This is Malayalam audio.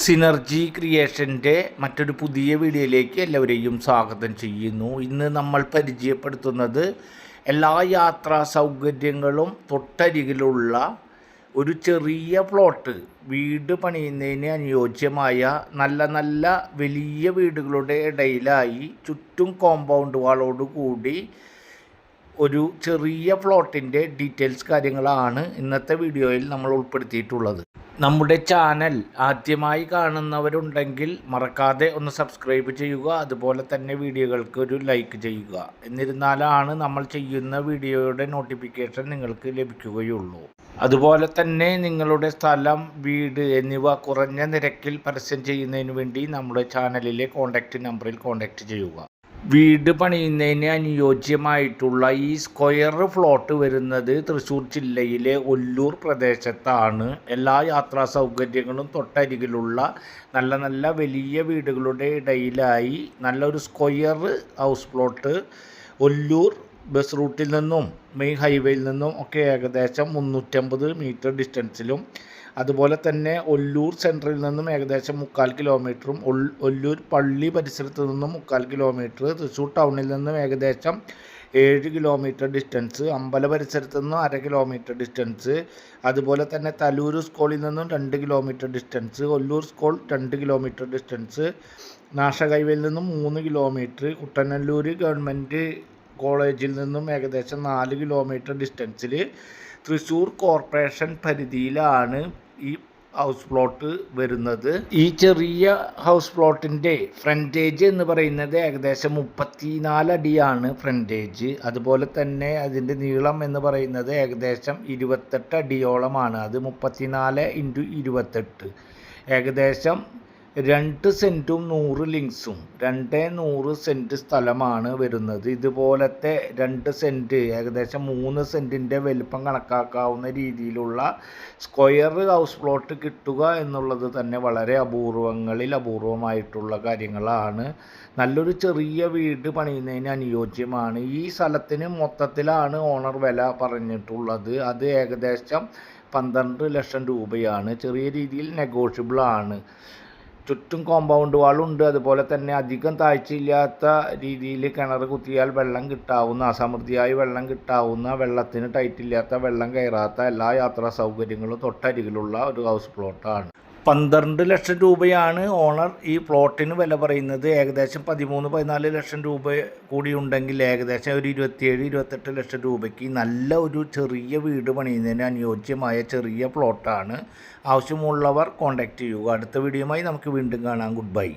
സിനർജി ക്രിയേഷന്റെ മറ്റൊരു പുതിയ വീഡിയോയിലേക്ക് എല്ലാവരെയും സ്വാഗതം ചെയ്യുന്നു. ഇന്ന് നമ്മൾ പരിചയപ്പെടുത്തുന്നത് എല്ലാ യാത്രാ സൗകര്യങ്ങളും തൊട്ടരികിലുള്ള ഒരു ചെറിയ പ്ലോട്ട് വീട് പണിയുന്നതിന് അനുയോജ്യമായ നല്ല നല്ല വലിയ വീടുകളുടെ ഇടയിലായി ചുറ്റും കോമ്പൗണ്ട് വാളോട് കൂടി ഒരു ചെറിയ പ്ലോട്ടിന്റെ ഡീറ്റെയിൽസ് കാര്യങ്ങളാണ് ഇന്നത്തെ വീഡിയോയിൽ നമ്മൾ ഉൾപ്പെടുത്തിയിട്ടുള്ളത്. നമ്മുടെ ചാനൽ ആദ്യമായി കാണുന്നവരുണ്ടെങ്കിൽ മറക്കാതെ ഒന്ന് സബ്സ്ക്രൈബ് ചെയ്യുക. അതുപോലെ തന്നെ വീഡിയോകൾക്ക് ഒരു ലൈക്ക് ചെയ്യുക. എന്നിരുന്നാലാണ് നമ്മൾ ചെയ്യുന്ന വീഡിയോയുടെ നോട്ടിഫിക്കേഷൻ നിങ്ങൾക്ക് ലഭിക്കുകയുള്ളൂ. അതുപോലെ തന്നെ നിങ്ങളുടെ സ്ഥലം വീട് എന്നിവ കുറഞ്ഞ നിരക്കിൽ പരസ്യം ചെയ്യുന്നതിന് വേണ്ടി നമ്മുടെ ചാനലിലെ കോൺടാക്റ്റ് നമ്പറിൽ കോൺടാക്റ്റ് ചെയ്യുക. വീട് പണിയുന്നതിന് അനുയോജ്യമായിട്ടുള്ള ഈ സ്ക്വയർ ഫ്ലോട്ട് വരുന്നത് തൃശ്ശൂർ ജില്ലയിലെ ഒല്ലൂർ പ്രദേശത്താണ്. എല്ലാ യാത്രാ സൗകര്യങ്ങളും തൊട്ടരികിലുള്ള നല്ല നല്ല വലിയ വീടുകളുടെ ഇടയിലായി നല്ലൊരു square house plot Ollur bus റൂട്ടിൽ നിന്നും മെയിൻ ഹൈവേയിൽ നിന്നും ഒക്കെ ഏകദേശം മുന്നൂറ്റമ്പത് മീറ്റർ ഡിസ്റ്റൻസിലും അതുപോലെ തന്നെ ഒല്ലൂർ സെന്ററിൽ നിന്നും ഏകദേശം മുക്കാൽ കിലോമീറ്ററും ഒല്ലൂർ പള്ളി പരിസരത്ത് നിന്നും മുക്കാൽ കിലോമീറ്റർ തൃശ്ശൂർ ടൗണിൽ നിന്നും ഏകദേശം ഏഴ് കിലോമീറ്റർ ഡിസ്റ്റൻസ് അമ്പല പരിസരത്ത് നിന്നും അര കിലോമീറ്റർ ഡിസ്റ്റൻസ് അതുപോലെ തന്നെ തലൂർ സ്കൂളിൽ നിന്നും രണ്ട് കിലോമീറ്റർ ഡിസ്റ്റൻസ് ഒല്ലൂർ സ്കൂൾ രണ്ട് കിലോമീറ്റർ ഡിസ്റ്റൻസ് നാഷകൈവയിൽ നിന്നും മൂന്ന് കിലോമീറ്റർ കുട്ടനല്ലൂർ ഗവൺമെന്റ് കോളേജിൽ നിന്നും ഏകദേശം നാല് കിലോമീറ്റർ ഡിസ്റ്റൻസിൽ തൃശ്ശൂർ കോർപ്പറേഷൻ പരിധിയിലാണ് ഈ ഹൗസ് പ്ലോട്ട് വരുന്നത്. ഈ ചെറിയ ഹൗസ് പ്ലോട്ടിന്റെ ഫ്രണ്ടേജ് എന്ന് പറയുന്നത് ഏകദേശം മുപ്പത്തിനാല് അടിയാണ് ഫ്രണ്ടേജ്. അതുപോലെ തന്നെ അതിന്റെ നീളം എന്ന് പറയുന്നത് ഏകദേശം ഇരുപത്തെട്ട് അടിയോളമാണ്. അത് മുപ്പത്തിനാല് ഇന്റു ഇരുപത്തെട്ട്. ഏകദേശം രണ്ട് സെന്റും നൂറ് ലിങ്സും രണ്ട് നൂറ് സെന്റ് സ്ഥലമാണ് വരുന്നത്. ഇതുപോലത്തെ രണ്ട് സെന്റ് ഏകദേശം മൂന്ന് സെന്റിന്റെ വലിപ്പം കണക്കാക്കാവുന്ന രീതിയിലുള്ള സ്ക്വയർ ഹൗസ് പ്ലോട്ട് കിട്ടുക എന്നുള്ളത് തന്നെ വളരെ അപൂർവങ്ങളിൽ അപൂർവമായിട്ടുള്ള കാര്യങ്ങളാണ്. നല്ലൊരു ചെറിയ വീട് പണിയുന്നതിന് അനുയോജ്യമാണ്. ഈ സ്ഥലത്തിന് മൊത്തത്തിലാണ് ഓണർ വില പറഞ്ഞിട്ടുള്ളത്. അത് ഏകദേശം പന്ത്രണ്ട് ലക്ഷം രൂപയാണ്. ചെറിയ രീതിയിൽ നെഗോഷ്യബിൾ ആണ്. ചുറ്റും കോമ്പൗണ്ട് വാളുണ്ട്. അതുപോലെ തന്നെ അധികം താഴ്ചയില്ലാത്ത രീതിയിൽ കിണർ കുത്തിയാൽ വെള്ളം കിട്ടാവുന്ന അസമൃദ്ധിയായി വെള്ളം കിട്ടാവുന്ന വെള്ളത്തിന് ടൈറ്റില്ലാത്ത വെള്ളം കയറാത്ത എല്ലാ യാത്രാ സൗകര്യങ്ങളും തൊട്ടരികിലുള്ള ഒരു ഹൗസ് പ്ലോട്ടാണ് പന്ത്രണ്ട് ലക്ഷം രൂപയാണ് ഓണർ ഈ പ്ലോട്ടിന് വില പറയുന്നത്. ഏകദേശം പതിമൂന്ന് പതിനാല് ലക്ഷം രൂപ കൂടി ഉണ്ടെങ്കിൽ ഏകദേശം ഒരു ഇരുപത്തിയേഴ് ഇരുപത്തെട്ട് ലക്ഷം രൂപയ്ക്ക് നല്ല ഒരു ചെറിയ വീട് പണിയുന്നതിന് അനുയോജ്യമായ ചെറിയ പ്ലോട്ടാണ്. ആവശ്യമുള്ളവർ കോൺടാക്റ്റ് ചെയ്യുക. അടുത്ത വീഡിയോയുമായി നമുക്ക് വീണ്ടും കാണാം. Good bye